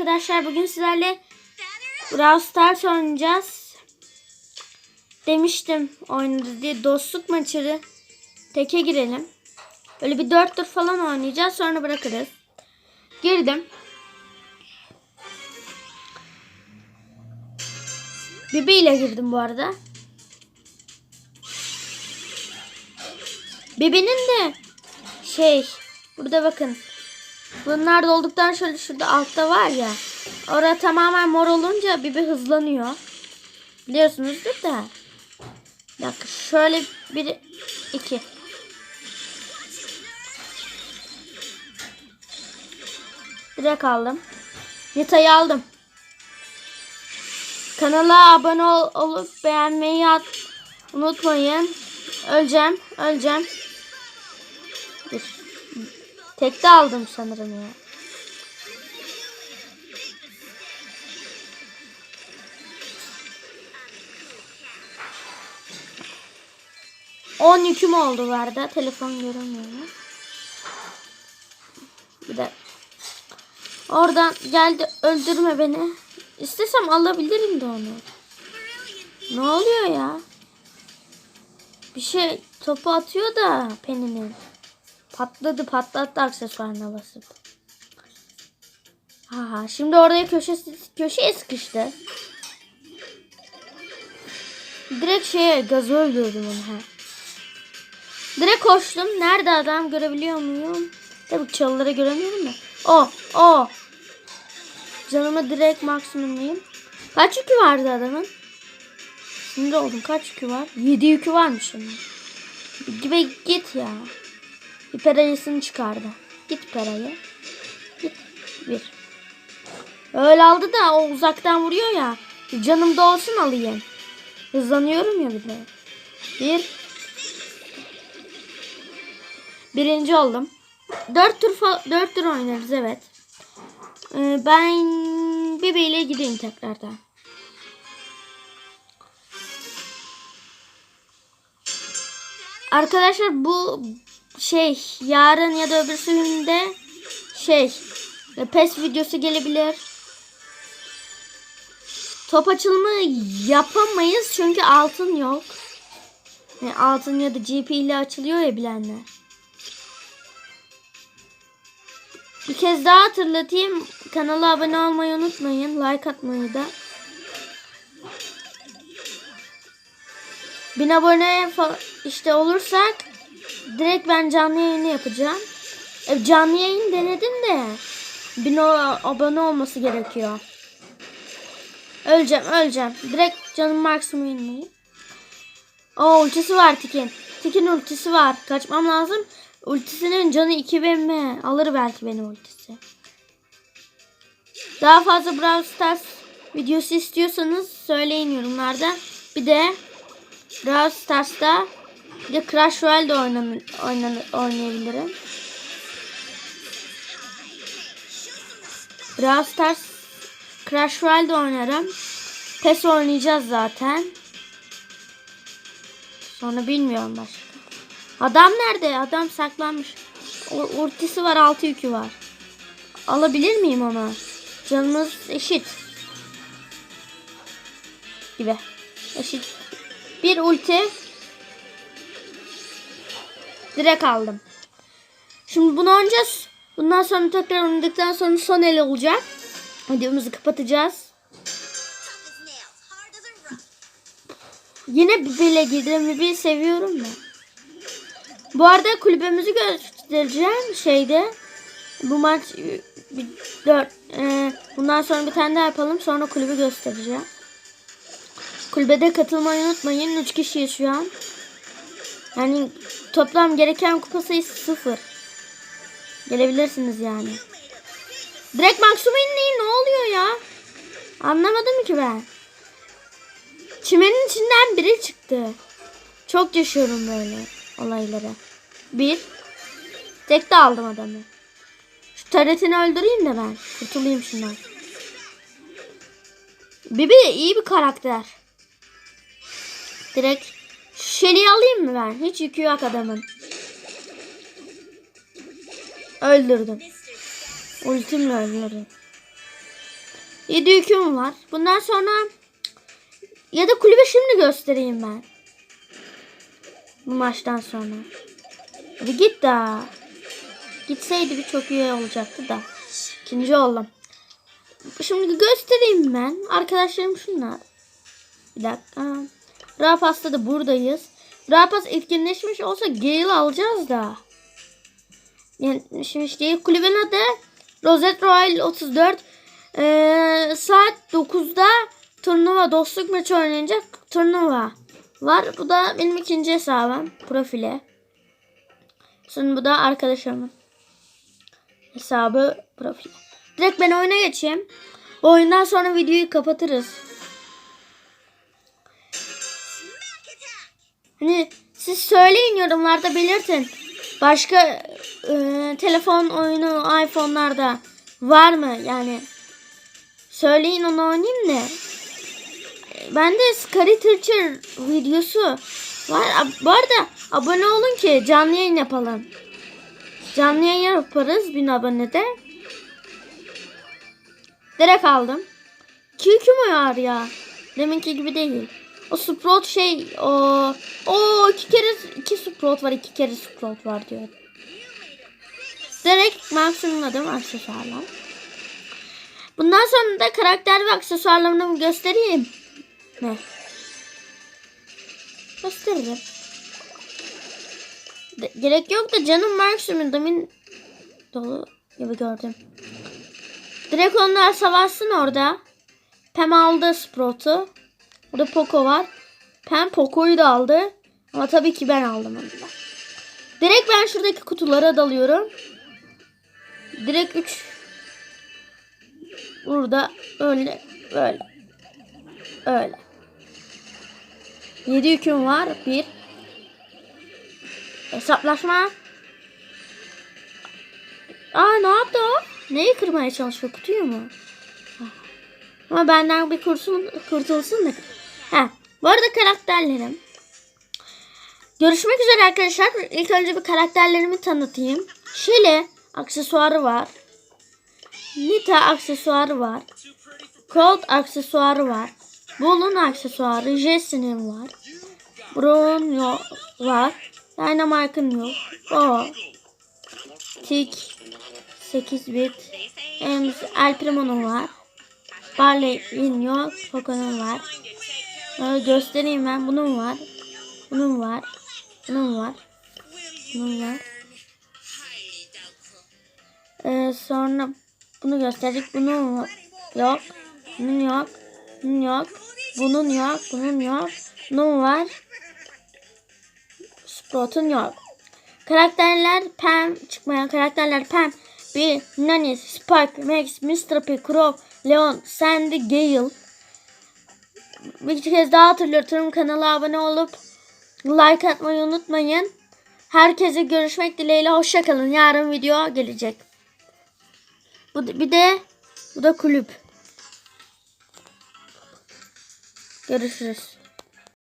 arkadaşlar. Bugün sizlerle Brawl Stars oynayacağız. Demiştim oynarız diye. Dostluk maçı teke girelim. Böyle bir 4 tur falan oynayacağız. Sonra bırakırız. Girdim. Bibi ile girdim bu arada. Bibi'nin de şey burada bakın Bunlar dolduktan şöyle şurada altta var ya. Orada tamamen mor olunca Bibi hızlanıyor. Biliyorsunuzdur da. Bir dakika şöyle bir iki. Direkt aldım. Nita'yı aldım. Kanala abone ol, olup beğenmeyi at, unutmayın. Öleceğim, öleceğim. Dur. Tekte aldım sanırım ya. On yüküm oldu vardı. Telefon göremiyorum. Bir de oradan geldi öldürme beni. İstesem alabilirim de onu. Ne oluyor ya? Bir şey topu atıyor da peninin. Patladı patlattı aksesuarına basıp. Ha, şimdi oraya köşe köşeye sıkıştı. Direkt şeye gazı öldürdüm onu. Ha. Direkt koştum. Nerede adam görebiliyor muyum? Tabii çalıları göremiyorum da. O, o. Canımı direkt maksimumlayayım. Kaç yükü vardı adamın? Şimdi oldum. Kaç yükü var? 7 yükü varmış onun. Gibi git ya. Bir perayısını çıkardı. Git perayı. Git. Bir. Öyle aldı da o uzaktan vuruyor ya. Canım da olsun alayım. Hızlanıyorum ya bir de. Bir. Birinci oldum. Dört tur dört tur oynarız evet. Ee, ben Bibi ile gideyim tekrardan. Arkadaşlar bu şey yarın ya da öbür günde şey pes videosu gelebilir. Top açılımı yapamayız çünkü altın yok. Yani altın ya da GP ile açılıyor ya bilenler. Bir kez daha hatırlatayım. Kanala abone olmayı unutmayın. Like atmayı da. Bin abone işte olursak direkt ben canlı yayını yapacağım. E, canlı yayın denedim de bin abone olması gerekiyor. Öleceğim öleceğim. Direkt canım maksimum inmeyi. O ultisi var Tikin. Tikin ultisi var. Kaçmam lazım. Ultisinin canı 2000 mi? Alır belki benim ultisi. Daha fazla Brawl Stars videosu istiyorsanız söyleyin yorumlarda. Bir de Brawl Stars'ta bir de Crash Royale de oynan, oynan, oynayabilirim. Brawl Stars Crash Royale de oynarım. PES oynayacağız zaten. Sonra bilmiyorum başka. Adam nerede? Adam saklanmış. O, ultisi var, altı yükü var. Alabilir miyim onu? Canımız eşit. Gibi. Eşit. Bir ulti. Direkt aldım. Şimdi bunu oynayacağız. Bundan sonra tekrar oynadıktan sonra son el olacak. Videomuzu kapatacağız. Yine bile girdim. Bir seviyorum ben. Bu arada kulübemizi göstereceğim şeyde. Bu maç bir dört. E, bundan sonra bir tane daha yapalım. Sonra kulübü göstereceğim. Kulübede katılmayı unutmayın. 3 kişiyiz şu an. Yani toplam gereken kupa sayısı sıfır. Gelebilirsiniz yani. Direkt maksimum inleyin ne oluyor ya? Anlamadım ki ben. Çimenin içinden biri çıktı. Çok yaşıyorum böyle olayları. Bir. Tek de aldım adamı. Şu taretini öldüreyim de ben. Kurtulayım şundan. Bibi iyi bir karakter. Direkt Shelly'i alayım mı ben? Hiç yükü yok adamın. Öldürdüm. Ultimle öldürdüm. 7 yüküm var. Bundan sonra ya da kulübe şimdi göstereyim ben. Bu maçtan sonra. Hadi git daha. Gitseydi bir çok iyi olacaktı da. İkinci oldum. Şimdi göstereyim ben. Arkadaşlarım şunlar. Bir dakika. Rapas'ta da buradayız. Rapas etkinleşmiş olsa Gale alacağız da. Yani şimdi işte kulübün adı Rosette Royal 34. Ee, saat 9'da turnuva dostluk maçı oynayacak turnuva var. Bu da benim ikinci hesabım profile. Şimdi bu da arkadaşımın hesabı profili. Direkt ben oyuna geçeyim. Bu oyundan sonra videoyu kapatırız. Hani siz söyleyin yorumlarda belirtin. Başka e, telefon oyunu iPhone'larda var mı? Yani söyleyin onu oynayayım da. Ben de Scary Teacher videosu var. Bu arada abone olun ki canlı yayın yapalım. Canlı yayın yaparız bin abonede. Direkt aldım. Kükü mü var ya? Deminki gibi değil. O Sprout şey o o iki kere iki Sprout var iki kere Sprout var diyor. Direkt maksimumladım aksesuarlar. Bundan sonra da karakter ve aksesuarlarımı göstereyim. Ne? Gösteririm. De- gerek yok da canım maksimum demin dolu gibi gördüm. Direkt onlar savaşsın orada. Pem aldı Sprout'u. Burada Poco var. Pem Poco'yu da aldı. Ama tabii ki ben aldım onu da. Direkt ben şuradaki kutulara dalıyorum. Direkt 3 Burada öyle böyle. Öyle. 7 yüküm var. 1 Hesaplaşma. Aa ne yaptı o? Neyi kırmaya çalışıyor? Kutuyu mu? Ama benden bir kursun, kurtulsun da. Ha, bu arada karakterlerim. Görüşmek üzere arkadaşlar. İlk önce bir karakterlerimi tanıtayım. Shelly aksesuarı var. Nita aksesuarı var. Colt aksesuarı var. Bull'un aksesuarı. Jesse'nin var. Brown yok var. Dynamite'ın yok. O. Tik. 8 bit. Ems El Primo'nun var. Barley'in yok. Poco'nun var. Ee, göstereyim ben. Bunun var. Bunun var. Bunun var. Bunun var. Ee, sonra bunu gösterecek. Bunun yok. Bunun yok. Bunun yok. Bunun yok. Bunun yok. Bunun var. Sprout'un yok. Karakterler Pam çıkmayan karakterler Pam, Bill, Nani, Spike, Max, Mr. P, Crow, Leon, Sandy, Gale. Bir kez daha hatırlatıyorum kanala abone olup like atmayı unutmayın. Herkese görüşmek dileğiyle hoşçakalın. Yarın video gelecek. Bu bir de bu da kulüp. Görüşürüz.